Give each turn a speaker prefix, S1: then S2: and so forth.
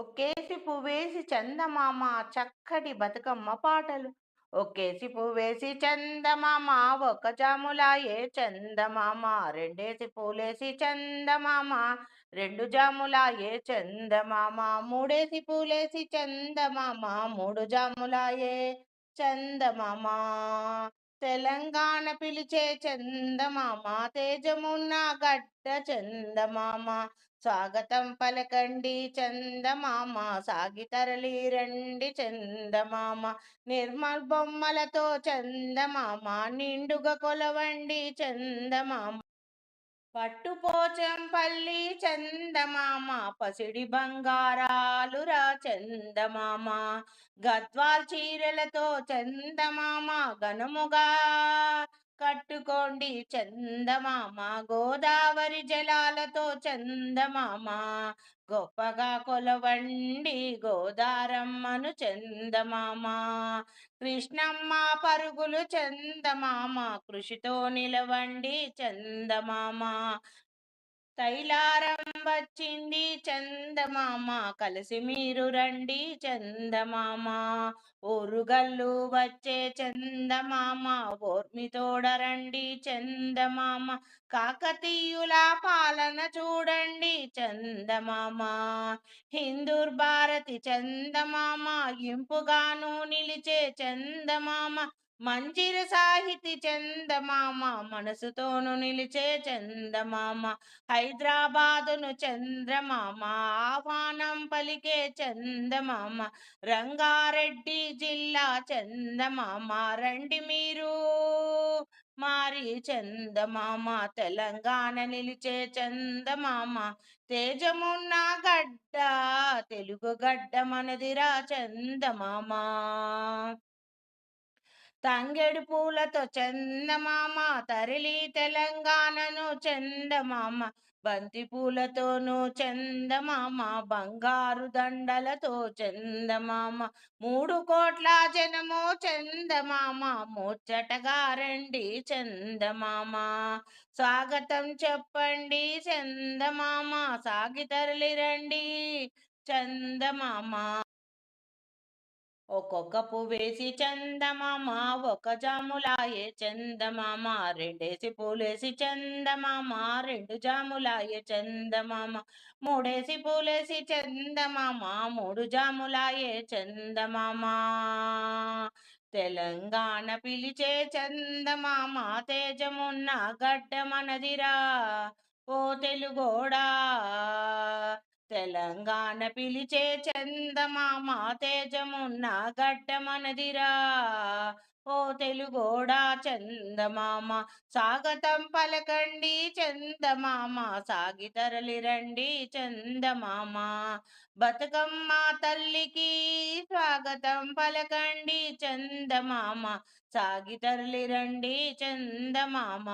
S1: ఒక్కేసి పువ్వేసి చందమామ చక్కటి బతుకమ్మ పాటలు. ఒక్కేసి పువ్వేసి చందమామ ఒక జాములాయే చందమామ రెండేసి పూలేసి చందమామ రెండు జాములాయే చందమామ మూడేసి పూలేసి చందమామ మూడు జాములాయే చందమామ. తెలంగాణ పిలిచే చందమామ తేజమున్న గడ్డ చందమామ స్వాగతం పలకండి చందమామ సాగి తరలి రండి చందమామ నిర్మల్ బొమ్మలతో చందమామ నిండుగా కొలవండి చందమామ. పట్టుపోచంపల్లి చందమామ పసిడి బంగారాలురా చందమామ గద్వాల్ చీరలతో చందమామ ఘనముగా కట్టుకోండి చందమామ గోదావరి జలాలతో చందమామ గొప్పగా కొలవండి గోదారమ్మను చందమామ కృష్ణమ్మ పరుగులు చందమామ కృషితో నిలవండి చందమామ తైలారం వచ్చింది చందమామ. కలిసి మీరు రండి చందమామ. ఊరుగల్లు వచ్చే చందమామ. ఓర్మితోడరండి చందమామ. కాకతీయుల పాలన చూడండి చందమామ. హిందూర్ భారతి చందమామ. ఇంపుగాను నిలిచే చందమామ. మంజిర సాహితి చందమామ మనసుతోను నిలిచే చందమామ హైదరాబాదును చంద్రమామ ఆహ్వానం పలికే చందమామ రంగారెడ్డి జిల్లా చందమామ రండి మీరు మారి చందమామ తెలంగాణ నిలిచే చందమామ తేజమున్న గడ్డ తెలుగు గడ్డ మనదిరా చందమామ. తంగెడు పూలతో చందమామ తరలి తెలంగాణను చందమామ బంతి పూలతోనూ చందమామ బంగారు దండలతో చందమామ మూడు కోట్ల జనము చందమామ ముచ్చటగా రండి చందమామ. స్వాగతం చెప్పండి చందమామ సాగి తరలి రండి చందమామ. ఒక్కొక్క పువ్వేసి చందమామ ఒక జాములాయే చందమామ రెండేసి పూలేసి చందమామ రెండు జాములాయే చందమామ మూడేసి పూలేసి చందమామ మూడు జాములాయే చందమామ. తెలంగాణ పిలిచే చందమామ తేజమున్న గడ్డ మనదిరా ఓ తెలుగోడా. తెలంగాణ పిలిచే చందమామ తేజమున్న గడ్డ మనదిరా ఓ తెలుగోడా చందమామ స్వాగతం పలకండి చందమామ సాగి తరలిరండి చందమామ. బతుకమ్మ తల్లికి స్వాగతం పలకండి చందమామ సాగి తరలిరండి చందమామ.